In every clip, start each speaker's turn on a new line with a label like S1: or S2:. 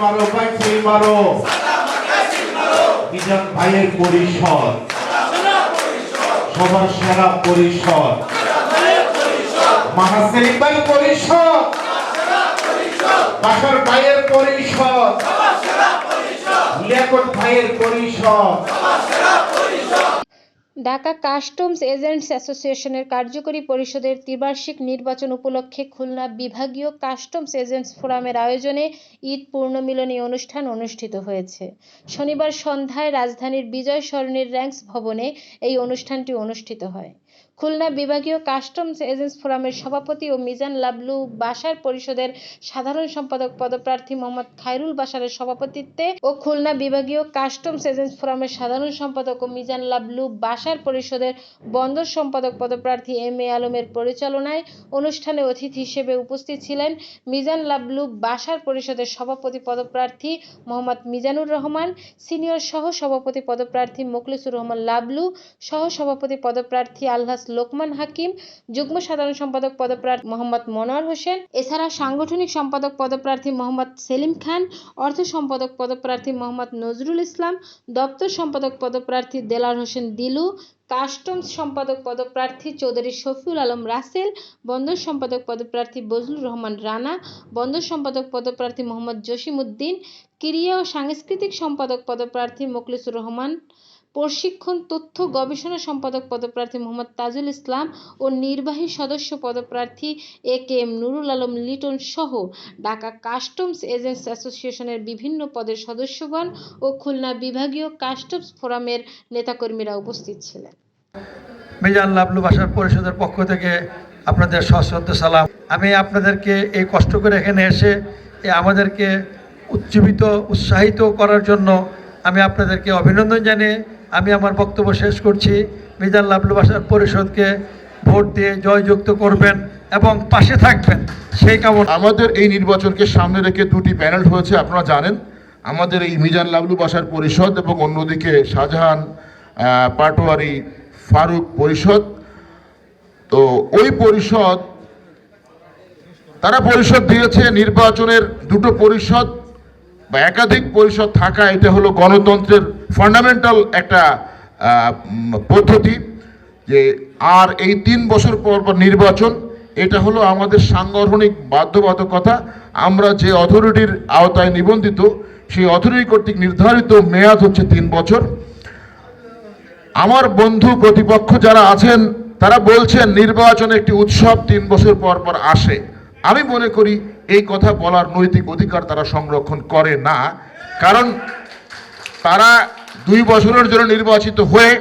S1: মারো, ভাই তিন মারো। মিজান ভাইয়ের পরিষদ। সবার সেরা পরিষদ। ভাই পরিষদ। বাসার ভাইয়ের পরিষদ। লিয়াকত ভাইয়ের পরিষদ।
S2: ঢাকা কাস্টমস এজেন্টস অ্যাসোসিয়েশনের কার্যকরী পরিষদের ত্রিবার্ষিক নির্বাচন উপলক্ষে খুলনা বিভাগীয় কাস্টমস এজেন্টস ফোরামের আয়োজনে ঈদ পূর্ণমিলনী অনুষ্ঠান অনুষ্ঠিত হয়েছে। শনিবার সন্ধ্যায় রাজধানীর বিজয় সরণির র্যাঙ্কস ভবনে এই অনুষ্ঠানটি অনুষ্ঠিত হয়। খুলনা বিভাগীয় কাস্টমস এজেন্টস ফোরামের সভাপতি ও মিজান লাবলু বাসার পরিষদের সাধারণ সম্পাদক পদপ্রার্থী মোহাম্মদ খায়রুল বাসারের সভাপতিত্বে ও খুলনা বিভাগীয় কাস্টমস এজেন্টস ফোরামের সাধারণ সম্পাদক ও মিজান লাবলু বাসার পরিষদের বন্দর সম্পাদক পদপ্রার্থী এম এ আলমের পরিচালনায় অনুষ্ঠানে অতিথি হিসেবে উপস্থিত ছিলেন মিজান লাবলু বাসার পরিষদের সভাপতি পদপ্রার্থী মোহাম্মদ মিজানুর রহমান, সিনিয়র সহ সভাপতি পদপ্রার্থী মোখলেসুর রহমান লাবলু সহ সভাপতি পদপ্রার্থী আলহাস লোকমান হাকিম, যুগ্ম সাধারণ সম্পাদক পদপ্রার্থী মোহাম্মদ মনোয়ার হোসেন, এছাড়া সাংগঠনিক সম্পাদক পদপ্রার্থী মোহাম্মদ সেলিম খান, অর্থ সম্পাদক পদপ্রার্থী মোহাম্মদ নজরুল ইসলাম, দপ্তর সম্পাদক পদপ্রার্থী দেলার হোসেন দিলু, কাস্টমস সম্পাদক পদপ্রার্থী চৌধুরী শফিউল আলম রাসেল, বন্দর সম্পাদক পদপ্রার্থী বজলুর রহমান রানা, বন্দর সম্পাদক পদপ্রার্থী মোহাম্মদ জসিম উদ্দিন ক্রীড়া ও সাংস্কৃতিক সম্পাদক পদপ্রার্থী মোখলেসুর রহমান প্রশিক্ষণ তথ্য গবেষণা সম্পাদক পদপ্রার্থী মোহাম্মদ তাজুল ইসলাম ও নির্বাহী সদস্য পদপ্রার্থী A K M Nurul Alam Liton সহ ঢাকা কাস্টমস এজেন্টস অ্যাসোসিয়েশনের বিভিন্ন পদের সদস্যগণ ও খুলনা বিভাগীয় কাস্টমস ফোরামের নেতাকর্মীরা উপস্থিত ছিলেন।
S3: মিজান লাবলু ভাষার পরিষদের পক্ষ থেকে আপনাদের সশ্রদ্ধ সালাম। আমি আপনাদেরকে এই কষ্ট করে এখানে এসে এ আমাদেরকে উজ্জীবিত উৎসাহিত করার জন্য আমি আপনাদেরকে অভিনন্দন জানিয়ে আমি আমার বক্তব্য শেষ করছি। মিজান লাবলু ভাষার পরিষদকে ভোট দিয়ে জয়যুক্ত করবেন এবং পাশে থাকবেন। সেই কামনা
S4: আমাদের এই নির্বাচনকে সামনে রেখে দুটি প্যানেল হয়েছে, আপনারা জানেন। আমাদের এই মিজান লাবলু বাসার পরিষদ এবং অন্যদিকে শাহজাহান পাটোয়ারি, ফারুক পরিষদ। তো ওই পরিষদ, তারা পরিষদ দিয়েছে, নির্বাচনের দুটো পরিষদ বা একাধিক পরিষদ থাকা, এটা হলো গণতন্ত্রের ফান্ডামেন্টাল একটা পদ্ধতি যে আর এই তিন বছর পর পর নির্বাচন, এটা হলো আমাদের সাংগঠনিক বাধ্যবাধকতা। আমরা যে অথরিটির আওতায় নিবন্ধিত, সেই অথরিটি কর্তৃক নির্ধারিত মেয়াদ হচ্ছে তিন বছর। আমার বন্ধু প্রতিপক্ষ যারা আছেন, তারা বলছেন নির্বাচন একটি উৎসব তিন বছর পর পর আসে। আমি মনে করি এই কথা বলার নৈতিক অধিকার তারা সংরক্ষণ করে না। কারণ তারা দুই বছরের জন্য নির্বাচিত হয়ে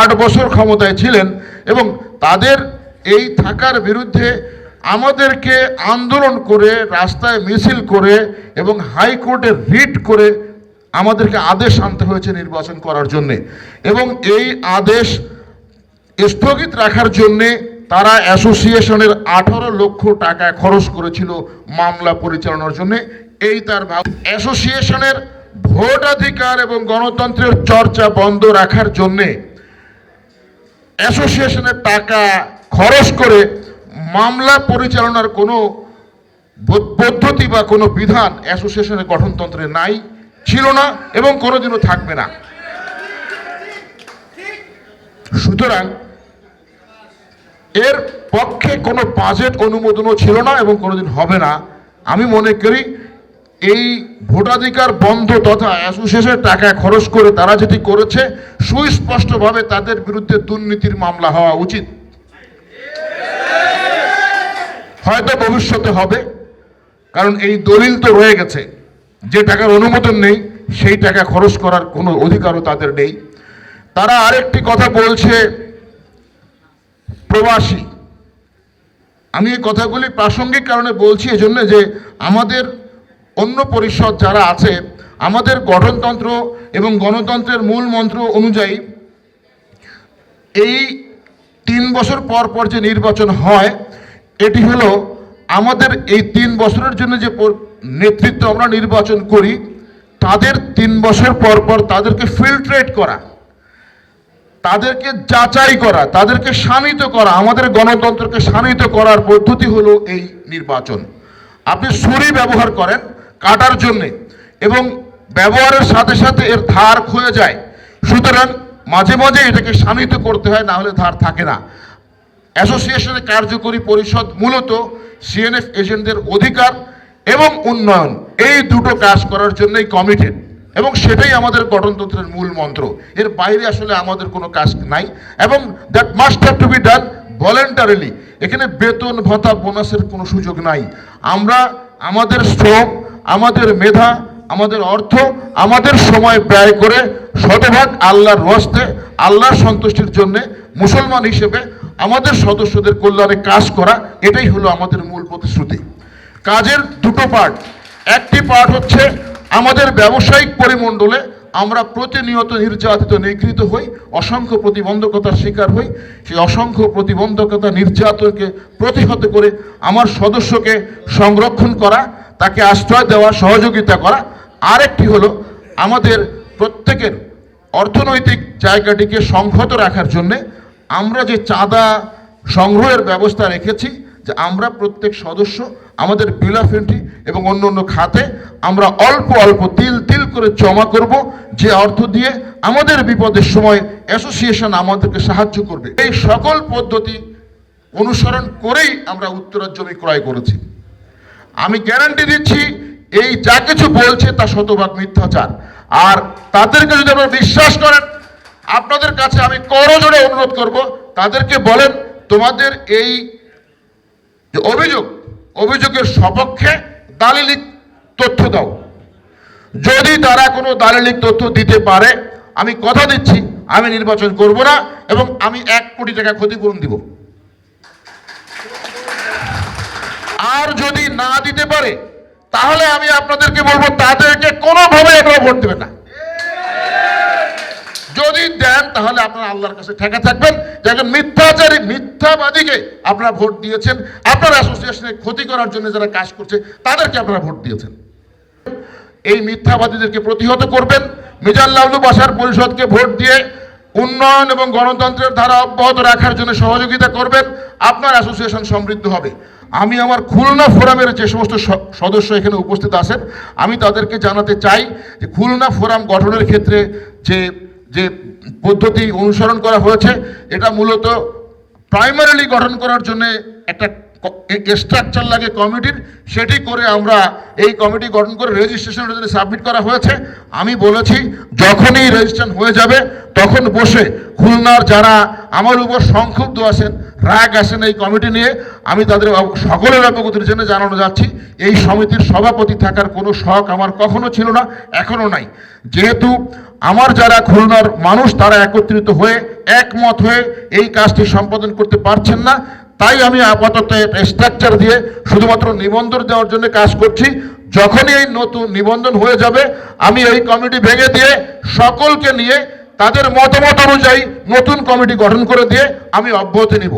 S4: আট বছর ক্ষমতায় ছিলেন এবং তাদের এই থাকার বিরুদ্ধে আমাদেরকে আন্দোলন করে, রাস্তায় মিছিল করে এবং হাইকোর্টে রিট করে আমাদেরকে আদেশ আনতে হয়েছে নির্বাচন করার জন্যে। এবং এই আদেশ স্থগিত রাখার জন্যে তারা অ্যাসোসিয়েশনের আঠারো লক্ষ টাকা খরচ করেছিল মামলা পরিচালনার জন্য। এই তার অ্যাসোসিয়েশনের ভোটাধিকার এবং গণতন্ত্রের চর্চা বন্ধ রাখার জন্যে অ্যাসোসিয়েশনের টাকা খরচ করে মামলা পরিচালনার কোনো পদ্ধতি বা কোনো বিধান অ্যাসোসিয়েশনের গঠনতন্ত্রে নাই, ছিল না এবং কোনোদিনও থাকবে না। সুতরাং এর পক্ষে কোনো বাজেট অনুমোদনও ছিল না এবং কোনোদিন হবে না। আমি মনে করি এই ভোটাধিকার বন্ধ তথা অ্যাসোসিয়েশনের টাকা খরচ করে তারা যেটি করেছে, সুস্পষ্টভাবে তাদের বিরুদ্ধে দুর্নীতির মামলা হওয়া উচিত। হয়তো ভবিষ্যতে হবে, কারণ এই দলিল তো রয়ে গেছে। যে টাকার অনুমোদন নেই, সেই টাকা খরচ করার কোনো অধিকারও তাদের নেই। তারা আরেকটি কথা বলছে, প্রবাসী। আমি এই কথাগুলি প্রাসঙ্গিক কারণে বলছি, এজন্য যে আমাদের অন্য পরিষদ যারা আছে, আমাদের গঠনতন্ত্র এবং গণতন্ত্রের মূল মন্ত্র অনুযায়ী এই তিন বছর পর পর যে নির্বাচন হয়, এটি হলো আমাদের এই তিন বছরের জন্য যে নেতৃত্ব আমরা নির্বাচন করি, তাদের তিন বছর পর পর তাদেরকে ফিল্ট্রেট করা, তাদেরকে যাচাই করা, তাদেরকে শানিত করা, আমাদের গণতন্ত্রকে শানিত করার পদ্ধতি হলো এই নির্বাচন। আপনি ছুরি ব্যবহার করেন কাটার জন্যে এবং ব্যবহারের সাথে সাথে এর ধার ক্ষয়ে যায়। সুতরাং মাঝে মাঝে এটাকে শানিত করতে হয়, না হলে ধার থাকে না। অ্যাসোসিয়েশনের কার্যকরী পরিষদ মূলত সিএনএফ এজেন্টদের অধিকার এবং উন্নয়ন, এই দুটো কাজ করার জন্যই কমিটেড এবং সেটাই আমাদের গঠনতন্ত্রের মূল মন্ত্র। এর বাইরে আসলে আমাদের কোনো কাজ নাই এবং that must have to be done voluntarily এখানে বেতন, ভাতা বোনাসের কোনো সুযোগ নাই। আমরা, আমাদের শ্রম আমাদের মেধা, আমাদের অর্থ, আমাদের সময় ব্যয় করে শতভাগ আল্লাহর রস্তে আল্লাহর সন্তুষ্টির জন্য মুসলমান হিসেবে আমাদের সদস্যদের কল্যাণে কাজ করা, এটাই হলো আমাদের মূল প্রতিশ্রুতি। কাজের দুটো পার্ট একটি পার্ট হচ্ছে আমাদের ব্যবসায়িক পরিমণ্ডলে আমরা প্রতিনিয়ত নির্যাতিত, নিগৃহীত হই, অসংখ্য প্রতিবন্ধকতার শিকার হই। সেই অসংখ্য প্রতিবন্ধকতা নির্যাতনকে প্রতিহত করে আমার সদস্যকে সংরক্ষণ করা তাকে আশ্রয় দেওয়া সহযোগিতা করা। আরেকটি হলো আমাদের প্রত্যেকের অর্থনৈতিক জায়গাটিকে সংহত রাখার জন্যে আমরা যে চাঁদা সংগ্রহের ব্যবস্থা রেখেছি, যে আমরা প্রত্যেক সদস্য, আমাদের বিলাফ এন্ট্রি এবং অন্য অন্য খাতে আমরা অল্প অল্প তিল তিল করে জমা করব, যে অর্থ দিয়ে আমাদের বিপদের সময় অ্যাসোসিয়েশন আমাদেরকে সাহায্য করবে। এই সকল পদ্ধতি অনুসরণ করেই আমরা উত্তরার জমি ক্রয় করেছি। আমি গ্যারান্টি দিচ্ছি, এই যা কিছু বলছে তা শতভাগ মিথ্যাচার। আর তাদেরকে যদি আপনারা বিশ্বাস করেন, আপনাদের কাছে আমি করজোড়ে অনুরোধ করব, তাদেরকে বলেন, তোমাদের এই অভিযোগ, অভিযোগের সপক্ষে দালিলিক তথ্য দাও। যদি তারা কোনো দালিলিক তথ্য দিতে পারে, আমি কথা দিচ্ছি, আমি নির্বাচন করব না, এবং আমি এক কোটি টাকা ক্ষতিপূরণ দিব। আর যদি না দিতে পারে, তাহলে আমি আপনাদেরকে বলব তাদেরকে কোনোভাবে এগুলো ভোট দেবেন না। যদি দেন, তাহলে আপনারা আল্লাহর কাছে ঠেকা থাকবেন। যে মিথ্যাচারী, মিথ্যাবাদীকে আপনারা ভোট দিয়েছেন, আপনার অ্যাসোসিয়েশনের ক্ষতি করার জন্য যারা কাজ করছে, তাদেরকে আপনারা ভোট দিয়েছেন। এই মিথ্যাবাদীদেরকে প্রতিহত করবেন। মিজান লাভলু বাসার পরিষদকে ভোট দিয়ে উন্নয়ন এবং গণতন্ত্রের ধারা অব্যাহত রাখার জন্য সহযোগিতা করবেন, আপনার অ্যাসোসিয়েশন সমৃদ্ধ হবে। আমি আমার খুলনা ফোরামের যে সমস্ত সদস্য এখানে উপস্থিত আছেন, আমি তাদেরকে জানাতে চাই যে খুলনা ফোরাম গঠনের ক্ষেত্রে যে যে পদ্ধতি অনুসরণ করা হয়েছে, এটা মূলত প্রাইমারিলি গঠন করার জন্য একটা স্ট্রাকচার লাগে কমিটির, সেটি করে আমরা এই কমিটি গঠন করে রেজিস্ট্রেশনের জন্য সাবমিট করা হয়েছে, আমি বলেছি যখনই রেজিস্ট্রেশন হয়ে যাবে, তখন বসে খুলনার যারা আমার উপর সংক্ষুব্ধ আছেন, রাগ আছেন এই কমিটি নিয়ে, আমি তাদের সকলের অবগতির জন্য জানানো যাচ্ছি, এই সমিতির সভাপতি থাকার কোনো শখ আমার কখনো ছিল না, এখনও নাই। যেহেতু আমার যারা খুলনার মানুষ, তারা একত্রিত হয়ে, একমত হয়ে এই কাজটি সম্পাদন করতে পারছেন না তাই আমি আপাতত স্ট্রাকচার দিয়ে শুধুমাত্র নিবন্ধন দেওয়ার জন্য কাজ করছি। যখনই এই নতুন নিবন্ধন হয়ে যাবে, আমি এই কমিটি ভেঙে দিয়ে সকলকে নিয়ে তাদের মতামত অনুযায়ী নতুন কমিটি গঠন করে দিয়ে আমি অব্যাহতি নিব।